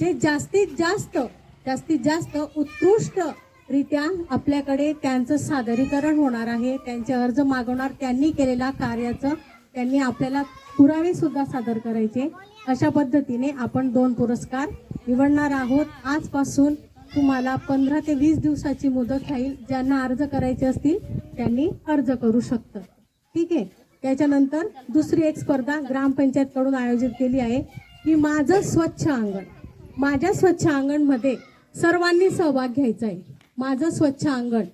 जे जास्तीत जास्त जास्तीत जास्त उत्कृष्ट रित्या आपल्याकडे त्यांचं सादरीकरण होणार आहे त्यांचे अर्ज मागवणार त्यांनी केलेल्या कार्याचं त्यांनी आपल्याला पुरावे सुद्धा सादर करायचे. अशा पद्धतीने आपण दोन पुरस्कार निवडणार आहोत. आजपासून तुम्हाला पंधरा ते वीस दिवसाची मुदत राहील. ज्यांना अर्ज करायचे असतील त्यांनी अर्ज करू शकतात. ठीक आहे? त्याच्यानंतर दुसरी एक स्पर्धा ग्रामपंचायतकडून आयोजित केली आहे. की माझं स्वच्छ अंगण. माझ्या स्वच्छ अंगणमध्ये सर्वांनी सहभाग घ्यायचा आहे. माझं स्वच्छ अंगण.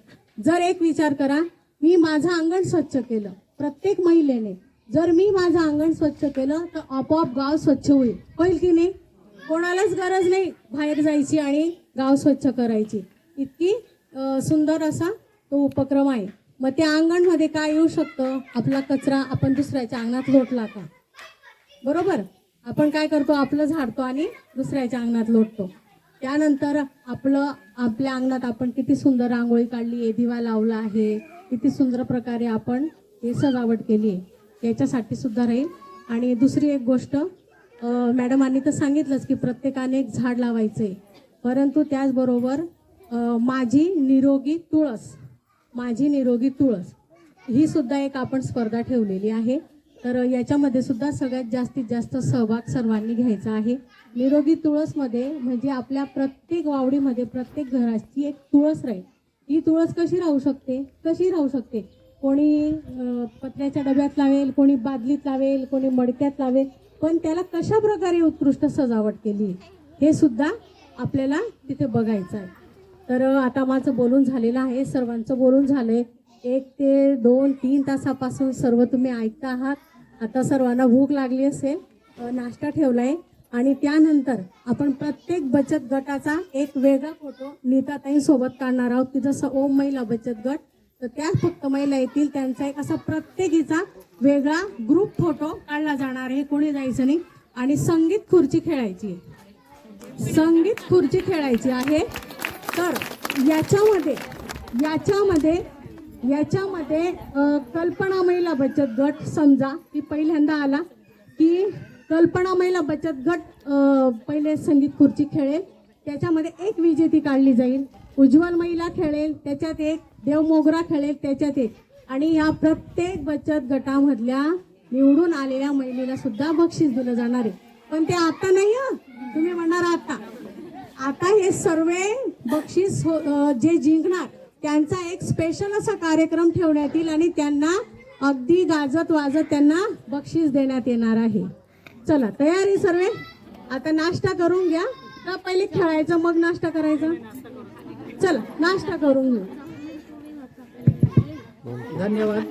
जर एक विचार करा मी माझं अंगण स्वच्छ केलं प्रत्येक महिलेने. जर मी माझं अंगण स्वच्छ केलं तर आपोआप गाव स्वच्छ होईल. होईल की नाही? कोणालाच गरज नाही बाहेर जायची आणि गाव स्वच्छ करायची. इतकी सुंदर असा तो उपक्रम आहे. मग त्या अंगणमध्ये काय येऊ शकतं? आपला कचरा आपण दुसऱ्याच्या अंगणात लोटला का? बरोबर? आपण काय करतो आपलं झाडतो आणि दुसऱ्याच्या अंगणात लोटतो. त्यानंतर आपलं आपल्या अंगणात आपण किती सुंदर रांगोळी काढली आहे दिवा लावला आहे किती सुंदर प्रकारे आपण हे सजावट केली आहे. याच्यासाठी सुद्धा राहील. आणि दुसरी एक गोष्ट मॅडमांनी तर सांगितलंच की प्रत्येकाने एक झाड लावायचं आहे परंतु त्याचबरोबर माझी निरोगी तुळस माझी निरोगी तुळस ही सुद्धा एक आपण स्पर्धा ठेवलेली आहे. तर याच्यामध्ये सुद्धा सगळ्यात जास्तीत जास्त सहभाग सर्वांनी घ्यायचा आहे. निरोगी तुळसमध्ये म्हणजे आपल्या प्रत्येक वावडीमध्ये प्रत्येक घराची एक तुळस राहील. ही तुळस कशी राहू शकते? कशी राहू शकते? कोणी पत्र्याच्या डब्यात लावेल कोणी बादलीत लावेल कोणी मडक्यात लावेल पण त्याला कशा प्रकारे उत्कृष्ट सजावट केली हे सुद्धा आपल्याला तिथे बघायचं आहे. तर आता माझं बोलून झालेलं आहे सर्वांचं बोलून झालं आहे एक ते दोन तीन तासापासून सर्व तुम्ही ऐकता आहात. आता सर्वांना भूक लागली असेल नाश्ता ठेवला आहे आणि त्यानंतर आपण प्रत्येक बचत गटाचा एक वेगळा फोटो नीताताई सोबत काढणार आहोत. की जसं ओम महिला बचत गट तर त्या फक्त महिला येतील. त्यांचा एक असा प्रत्येकीचा वेगळा ग्रुप फोटो काढला जाणार आहे. कोणी जायचं नाही. आणि संगीत खुर्ची खेळायची संगीत खुर्ची खेळायची आहे. तर याच्यामध्ये याच्यामध्ये याच्यामध्ये कल्पना महिला बचत गट समजा की पहिल्यांदा आला की कल्पना महिला बचत गट पहिले संगीत खुर्ची खेळेल त्याच्यामध्ये एक विजेती काढली जाईल उज्ज्वल महिला खेळेल त्याच्यात एक देव मोगरा खेळेल त्याच्यात एक. आणि या प्रत्येक बचत गटामधल्या निवडून आलेल्या महिलेला सुद्धा बक्षीस दिलं जाणार आहे. पण ते आता नाही हं. तुम्ही म्हणणार आता. आता हे सर्व बक्षीस हो- जे जिंकणार त्यांचा एक स्पेशल असा कार्यक्रम ठेवण्यात येईल आणि त्यांना अगदी गाजत वाजत त्यांना बक्षीस देण्यात येणार आहे. चला तयारी सर्वे? आता नाश्ता करून घ्या. का पहिले खेळायचं मग नाश्ता करायचा. चला नाश्ता करून घेऊ. धन्यवाद.